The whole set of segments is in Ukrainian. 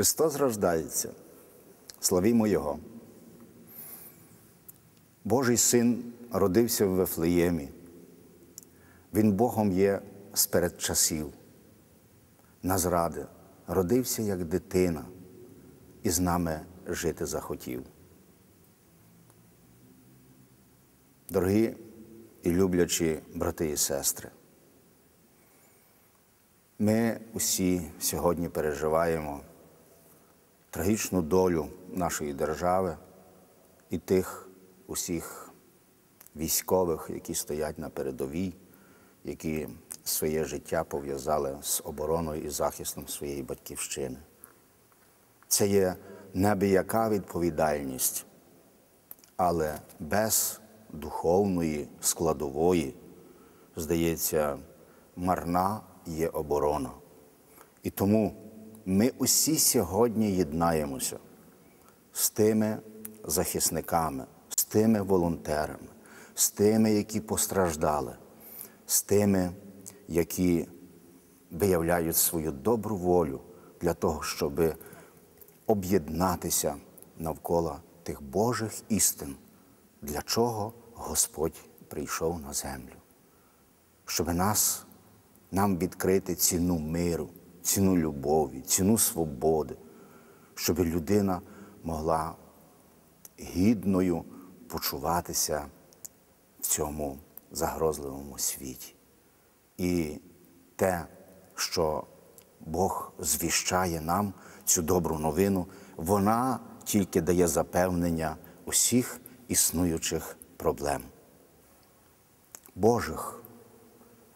Христос рождається, славімо Його. Божий син родився в Вифлеємі. Він Богом є сперед часів. Назради родився як дитина і з нами жити захотів. Дорогі і люблячі брати і сестри, ми усі сьогодні переживаємо трагічну долю нашої держави і тих усіх військових, які стоять на передовій, які своє життя пов'язали з обороною і захистом своєї батьківщини. Це є небияка відповідальність, але без духовної складової, здається, марна є оборона. І тому ми усі сьогодні єднаємося з тими захисниками, з тими волонтерами, з тими, які постраждали, з тими, які виявляють свою добру волю для того, щоб об'єднатися навколо тих Божих істин, для чого Господь прийшов на землю, щоб нас, нам відкрити ціну миру, ціну любові, ціну свободи, щоб людина могла гідною почуватися в цьому загрозливому світі. І те, що Бог звіщає нам цю добру новину, вона тільки дає запевнення усіх існуючих проблем. Божих,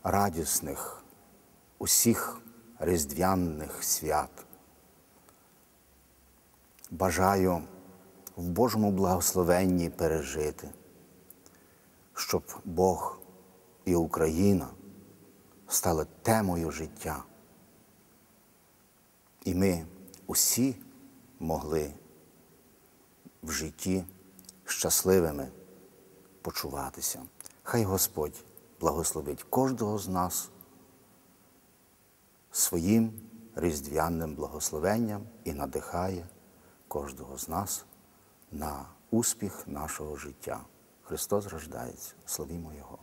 радісних, усіх різдвяних свят. Бажаю в Божому благословенні пережити, щоб Бог і Україна стали темою життя. І ми усі могли в житті щасливими почуватися. Хай Господь благословить кожного з нас своїм різдвяним благословенням і надихає кожного з нас на успіх нашого життя. Христос рождається. Славімо Його!